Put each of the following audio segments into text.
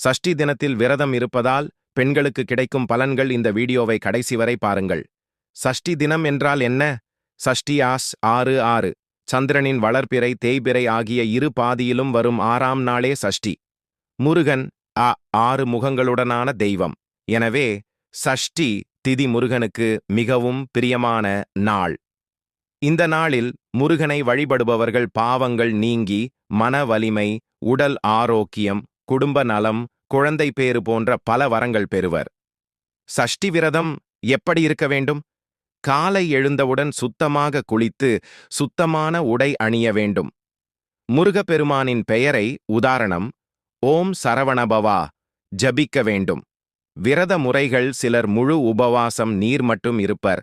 சஷ்டி தினத்தில் விரதம் இருப்பதால் பெண்களுக்கு கிடைக்கும் பலன்கள் இந்த வீடியோவை கடைசி வரை பாருங்கள். சஷ்டி தினம் என்றால் என்ன? சஷ்டி ஆஸ் ஆறு ஆறு. சந்திரனின் வளர்பிறை தேய்பிறை ஆகிய இரு பாதியிலும் வரும் ஆறாம் நாளே சஷ்டி. முருகன் அ ஆறு முகங்களுடனான தெய்வம். எனவே சஷ்டி திதி முருகனுக்கு மிகவும் பிரியமான நாள். இந்த நாளில் முருகனை வழிபடுபவர்கள் பாவங்கள் நீங்கி மன வலிமை உடல் ஆரோக்கியம் குடும்ப நலம் குழந்தை பேறு போன்ற பல வரங்கள் பெறுவர். சஷ்டி விரதம் எப்படி இருக்க வேண்டும்? காலை எழுந்தவுடன் சுத்தமாக குளித்து சுத்தமான உடை அணிய வேண்டும். முருகப்பெருமானின் பெயரை உதாரணம் ஓம் சரவணபவா ஜபிக்க வேண்டும். விரத முறைகள் சிலர் முழு உபவாசம் நீர் மட்டும் இருப்பர்.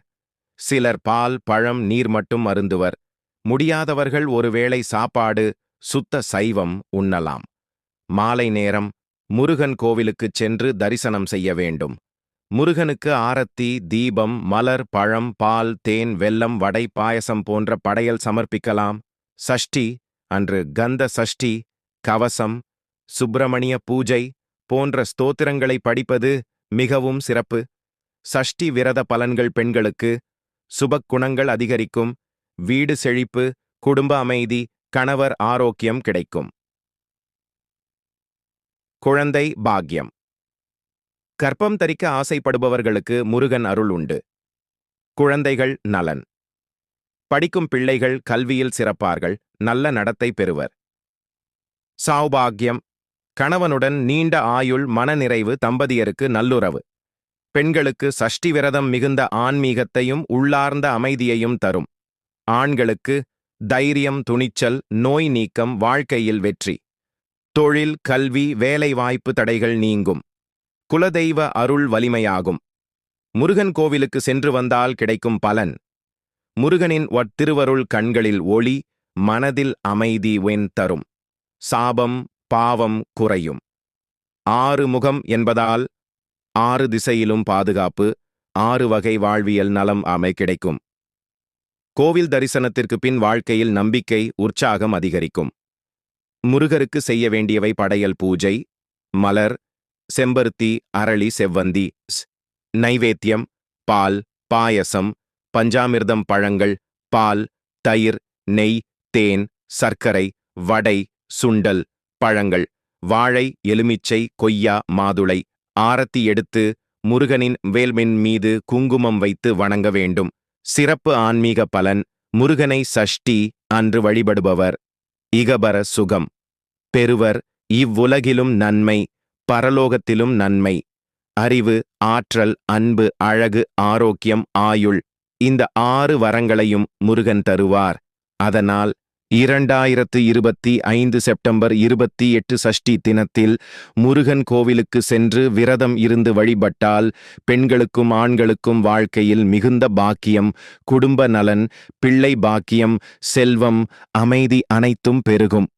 சிலர் பால் பழம் நீர் மட்டும் அருந்துவர். முடியாதவர்கள் ஒருவேளை சாப்பாடு சுத்த சைவம் உண்ணலாம். மாலை நேரம் முருகன் கோவிலுக்குச் சென்று தரிசனம் செய்ய வேண்டும். முருகனுக்கு ஆரத்தி தீபம் மலர் பழம் பால் தேன் வெல்லம் வடை பாயசம் போன்ற படையல் சமர்ப்பிக்கலாம். சஷ்டி அன்று கந்த சஷ்டி கவசம் சுப்பிரமணிய பூஜை போன்ற ஸ்தோத்திரங்களை படிப்பது மிகவும் சிறப்பு. சஷ்டி விரத பலன்கள் பெண்களுக்கு சுபக் குணங்கள் அதிகரிக்கும். வீடு செழிப்பு குடும்ப அமைதி கணவர் ஆரோக்கியம் கிடைக்கும். குழந்தை பாக்யம். கர்ப்பம் தரிக்க ஆசைப்படுபவர்களுக்கு முருகன் அருள் உண்டு. குழந்தைகள் நலன். படிக்கும் பிள்ளைகள் கல்வியில் சிறப்பார்கள் நல்ல நடத்தை பெறுவர். சௌபாகியம் கணவனுடன் நீண்ட ஆயுள் மனநிறைவு தம்பதியருக்கு நல்லுறவு. பெண்களுக்கு சஷ்டி விரதம் மிகுந்த ஆன்மீகத்தையும் உள்ளார்ந்த அமைதியையும் தரும். ஆண்களுக்கு தைரியம் துணிச்சல் நோய் நீக்கம் வாழ்க்கையில் வெற்றி. தொழில் கல்வி வேலைவாய்ப்பு தடைகள் நீங்கும். குலதெய்வ அருள் வலிமையாகும். முருகன் கோவிலுக்கு சென்று வந்தால் கிடைக்கும் பலன். முருகனின் திருவருள் கண்களில் ஒளி மனதில் அமைதி வென் தரும். சாபம் பாவம் குறையும். ஆறு முகம் என்பதால் ஆறு திசையிலும் பாதுகாப்பு ஆறு வகை வாழ்வியல் நலம் அமை கிடைக்கும். கோவில் தரிசனத்திற்கு பின் வாழ்க்கையில் நம்பிக்கை உற்சாகம் அதிகரிக்கும். முருகருக்கு செய்ய வேண்டியவை படையல் பூஜை மலர் செம்பருத்தி அரளி செவ்வந்தி ஸ். நைவேத்தியம் பால் பாயசம் பஞ்சாமிர்தம் பழங்கள் பால் தயிர் நெய் தேன் சர்க்கரை வடை சுண்டல் பழங்கள் வாழை எலுமிச்சை கொய்யா மாதுளை ஆரத்தி எடுத்து முருகனின் வேல்மின் மீது குங்குமம் வைத்து வணங்க வேண்டும் சிறப்பு ஆன்மீக பலன் முருகனை சஷ்டி அன்று வழிபடுபவர் இகபர சுகம். பெறுவர் இவ்வுலகிலும் நன்மை பரலோகத்திலும் நன்மை. அறிவு ஆற்றல் அன்பு அழகு ஆரோக்கியம் ஆயுள். இந்த ஆறு வரங்களையும் முருகன் தருவார். அதனால் இரண்டாயிரத்து இருபத்தி ஐந்து செப்டம்பர் இருபத்தி எட்டு சஷ்டி தினத்தில் முருகன் கோவிலுக்கு சென்று விரதம் இருந்து வழிபட்டால் பெண்களுக்கும் ஆண்களுக்கும் வாழ்க்கையில் மிகுந்த பாக்கியம் குடும்ப நலன் பிள்ளை பாக்கியம் செல்வம் அமைதி அனைத்தும் பெருகும்.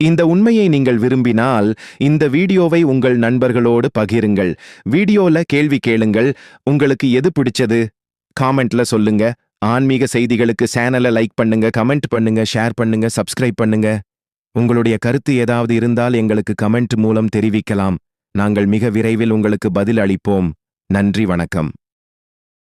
இந்த உண்மையை நீங்கள் விரும்பினால் இந்த வீடியோவை உங்கள் நண்பர்களோடு பகிருங்கள். வீடியோல கேள்வி கேளுங்கள். உங்களுக்கு எது பிடிச்சது? காமெண்ட்ல சொல்லுங்க. ஆன்மீக செய்திகளுக்கு சேனலை லைக் பண்ணுங்க கமெண்ட் பண்ணுங்க ஷேர் பண்ணுங்க சப்ஸ்கிரைப் பண்ணுங்க. உங்களுடைய கருத்து ஏதாவது இருந்தால் எங்களுக்கு கமெண்ட் மூலம் தெரிவிக்கலாம். நாங்கள் மிக விரைவில் உங்களுக்கு பதில் அளிப்போம் நன்றி வணக்கம்.